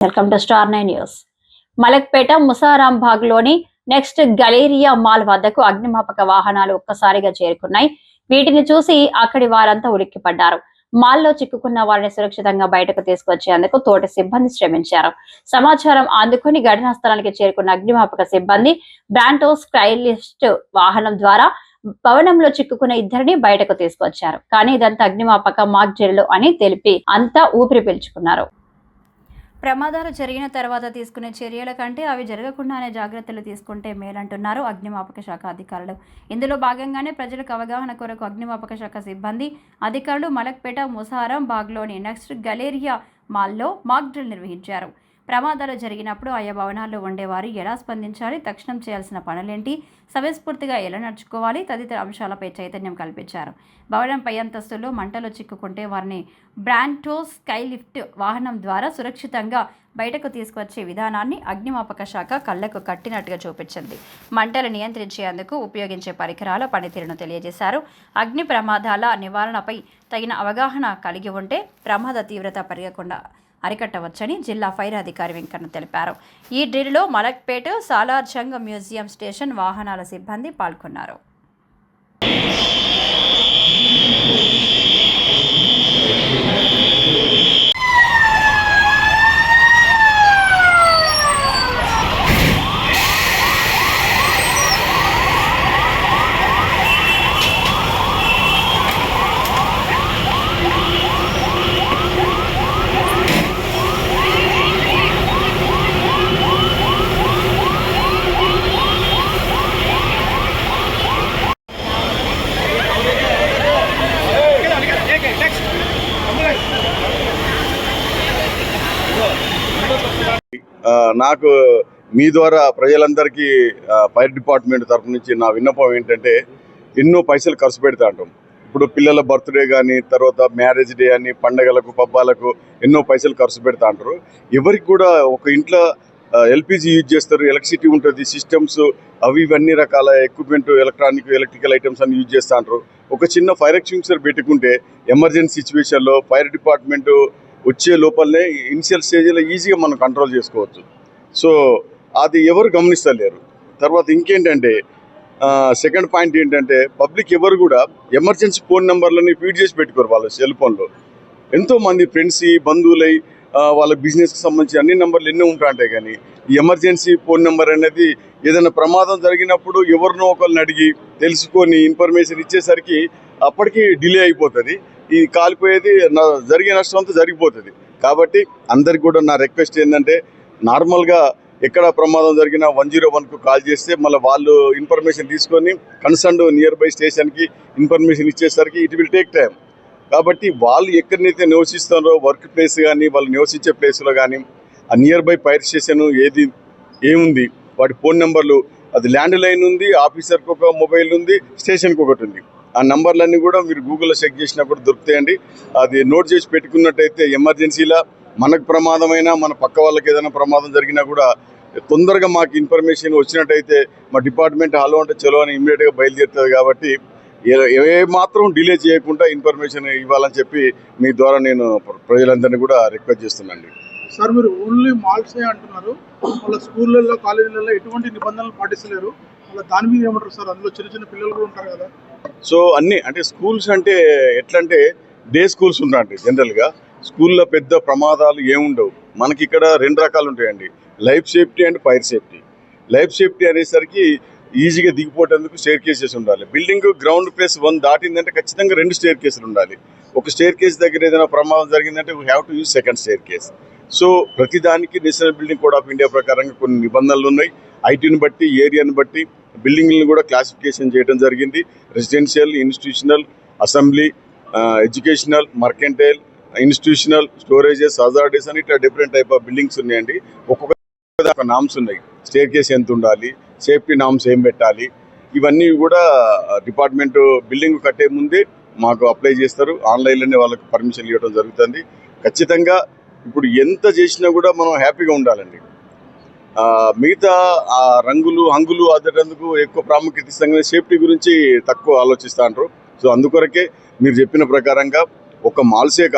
Welcome to star nine news. Malakpet ముసారాంబాగ్లోని next galleria mall వద్దకు అగ్నిమాపక వాహనాలు ఒక్కసారిగా చేరుకున్నాయి. వీటిని చూసి అక్కడి వారంతా ఉలిక్కిపడ్డారు. మాల్లో చిక్కుకున్న వారిని సురక్షితంగా బయటకు తీసుకొచ్చేందుకు తోటి సిబ్బంది శ్రమించారు. సమాచారం అందుకుని ఘటనా స్థలానికి చేరుకున్న అగ్నిమాపక సిబ్బంది బ్రాంటో స్క్రైలిస్ట్ వాహనం ద్వారా భవనంలో చిక్కుకున్న ఇద్దరిని బయటకు తీసుకొచ్చారు. కానీ ఇదంతా అగ్నిమాపక మాక్ అని తెలిపి అంతా ఊపిరి పీల్చుకున్నారు. ప్రమాదాలు జరిగిన తర్వాత తీసుకునే చర్యల కంటే అవి జరగకుండానే జాగ్రత్తలు తీసుకుంటే మేలంటున్నారు అగ్నిమాపక శాఖ అధికారులు. ఇందులో భాగంగానే ప్రజలకు అవగాహన కొరకు అగ్నిమాపక శాఖ సిబ్బంది అధికారులు మలక్పేట ముసారం బాగ్లోని నెక్స్ట్ గలేరియా మాల్లో మాక్ డ్రిల్ నిర్వహించారు. ప్రమాదాలు జరిగినప్పుడు ఆయా భవనాల్లో ఉండేవారు ఎలా స్పందించాలి తక్షణం చేయాల్సిన పనులేంటి సమయస్ఫూర్తిగా ఎలా నడుచుకోవాలి తదితర అంశాలపై చైతన్యం కల్పించారు. భవనం పై మంటలు చిక్కుకుంటే వారిని బ్రాంటో స్కై లిఫ్ట్ వాహనం ద్వారా సురక్షితంగా బయటకు తీసుకొచ్చే విధానాన్ని అగ్నిమాపక శాఖ కళ్ళకు కట్టినట్టుగా చూపించింది. మంటలు నియంత్రించేందుకు ఉపయోగించే పరికరాల పనితీరును తెలియజేశారు. అగ్ని ప్రమాదాల నివారణపై తగిన అవగాహన కలిగి ఉంటే ప్రమాద తీవ్రత పెరగకుండా అరికట్టవచ్చని జిల్లా ఫైర్ అధికారి వెంకన్న తెలిపారు. ఈ డ్రిల్లో మలక్పేట సాలార్జంగ్ మ్యూజియం స్టేషన్ వాహనాల సిబ్బంది పాల్గొన్నారు. నాకు మీ ద్వారా ప్రజలందరికీ ఫైర్ డిపార్ట్మెంట్ తరఫు నుంచి నా విన్నపం ఏంటంటే ఎన్నో పైసలు ఖర్చు పెడతా అంటాం. ఇప్పుడు పిల్లల బర్త్డే కానీ తర్వాత మ్యారేజ్ డే అని పండగలకు పబ్బాలకు ఎన్నో పైసలు ఖర్చు పెడతా అంటారు. ఎవరికి కూడా ఒక ఇంట్లో ఎల్పిజి యూజ్ చేస్తారు ఎలక్ట్రిసిటీ ఉంటుంది సిస్టమ్స్ అవి ఇవన్నీ రకాల ఎక్విప్మెంట్ ఎలక్ట్రానిక్ ఎలక్ట్రికల్ ఐటమ్స్ అన్ని యూజ్ చేస్తా ఉంటారు ఒక చిన్న ఫైర్ ఎక్స్టింగ్సర్ పెట్టుకుంటే ఎమర్జెన్సీ సిచ్యువేషన్లో ఫైర్ డిపార్ట్మెంటు వచ్చే లోపలనే ఇనిషియల్ స్టేజ్లో ఈజీగా మనం కంట్రోల్ చేసుకోవచ్చు. సో అది ఎవరు గమనిస్తలేరు. తర్వాత ఇంకేంటంటే సెకండ్ పాయింట్ ఏంటంటే పబ్లిక్ ఎవరు కూడా ఎమర్జెన్సీ ఫోన్ నెంబర్లని ఫీడ్ చేసి పెట్టుకోరు వాళ్ళ సెల్ ఫోన్లో. ఎంతోమంది ఫ్రెండ్స్ బంధువులై వాళ్ళ బిజినెస్కి సంబంధించి అన్ని నెంబర్లు ఎన్నో ఉంటాయి కానీ ఈ ఎమర్జెన్సీ ఫోన్ నెంబర్ అనేది ఏదైనా ప్రమాదం జరిగినప్పుడు ఎవరినో ఒకరిని అడిగి తెలుసుకొని ఇన్ఫర్మేషన్ ఇచ్చేసరికి అప్పటికి డిలే అయిపోతుంది. ఈ కాలిపోయేది నా- జరిగే నష్టం అంతా జరిగిపోతుంది. కాబట్టి అందరికి కూడా నా రిక్వెస్ట్ ఏంటంటే నార్మల్గా ఎక్కడ ప్రమాదం జరిగినా వన్ జీరో వన్కు కాల్ చేస్తే మళ్ళీ వాళ్ళు ఇన్ఫర్మేషన్ తీసుకొని కన్సర్న్ నియర్ బై స్టేషన్కి ఇన్ఫర్మేషన్ ఇచ్చేసరికి ఇట్ విల్ టేక్ టైం కాబట్టి వాళ్ళు ఎక్కడినైతే నివసిస్తారో వర్క్ ప్లేస్ కానీ వాళ్ళు నివసించే ప్లేస్లో కానీ ఆ నియర్ బై ఫైర్ స్టేషన్ ఏది ఏముంది వాటి ఫోన్ నెంబర్లు అది ల్యాండ్ లైన్ ఉంది ఆఫీసర్కి ఒక మొబైల్ ఉంది స్టేషన్కి ఒకటి ఉంది. ఆ నంబర్లన్నీ కూడా మీరు గూగుల్లో చెక్ చేసినప్పుడు దొరుకుతాయండి. అది నోట్ చేసి పెట్టుకున్నట్టయితే ఎమర్జెన్సీలా మనకు ప్రమాదమైనా మన పక్క వాళ్ళకి ఏదైనా ప్రమాదం జరిగినా కూడా తొందరగా మాకు ఇన్ఫర్మేషన్ వచ్చినట్టయితే మా డిపార్ట్మెంట్ హలో అంటే చలో అని ఇమ్మీడియట్గా బయలుదేరుతుంది కాబట్టి ఏ- మాత్రం డిలే చేయకుండా ఇన్ఫర్మేషన్ ఇవ్వాలని చెప్పి మీ ద్వారా నేను ప్ర- ప్రజలందరినీ కూడా రిక్వెస్ట్ చేస్తున్నాను సార్ మీరు ఓన్లీ మాల్సే అంటున్నారు. వాళ్ళ స్కూళ్ళల్లో కాలేజీలలో ఎటువంటి నిబంధనలు పాటిస్తలేరు. వాళ్ళ దాని మీద ఏమంటారు సార్? అందులో చిన్న చిన్న పిల్లలు కూడా ఉంటారు కదా. సో అన్ని అంటే స్కూల్స్ అంటే ఎట్లా అంటే డే స్కూల్స్ ఉన్నాయండి జనరల్గా. స్కూల్లో పెద్ద ప్రమాదాలు ఏముండవు. మనకి ఇక్కడ రెండు రకాలు ఉంటాయండి. Life safety and fire safety. Life safety అనేసరికి ఈజీగా దిగిపోయేందుకు స్టేర్ కేసెస్ ఉండాలి. బిల్డింగ్ గ్రౌండ్ ప్లేస్ వన్ దాటిందంటే ఖచ్చితంగా రెండు స్టేర్ కేసులు ఉండాలి. ఒక స్టేర్ కేస్ దగ్గర ఏదైనా ప్రమాదం జరిగిందంటే we have to use second staircase so ప్రతిదానికి national building code of India ప్రకారంగా కొన్ని నిబంధనలు ఉన్నాయి. ఐటీని బట్టి ఏరియాని బట్టి బిల్డింగ్లను కూడా క్లాసిఫికేషన్ చేయడం జరిగింది. Residential institutional assembly educational mercantile institutional storages hazardous అని ఇట్లా డిఫరెంట్ టైప్ ఆఫ్ బిల్డింగ్స్ ఉన్నాయండి. ఒక్కొక్క నామ్స్ ఉన్నాయి. స్టేర్ కేస్ ఎంత ఉండాలి సేఫ్టీ నామ్స్ ఏం పెట్టాలి ఇవన్నీ కూడా డిపార్ట్మెంట్ బిల్డింగ్ కట్టే ముందే మాకు అప్లై చేస్తారు. ఆన్లైన్లోనే వాళ్ళకి పర్మిషన్ ఇవ్వడం జరుగుతుంది. ఖచ్చితంగా ఇప్పుడు ఎంత చేసినా కూడా మనం హ్యాపీగా ఉండాలండి. మిగతా ఆ రంగులు హంగులు అదటందుకు ఎక్కువ ప్రాముఖ్యత ఇస్తాం సేఫ్టీ గురించి తక్కువ ఆలోచిస్తూ అంటారు. సో అందుకొరకే మీరు చెప్పిన ప్రకారంగా ఒక మాల్సే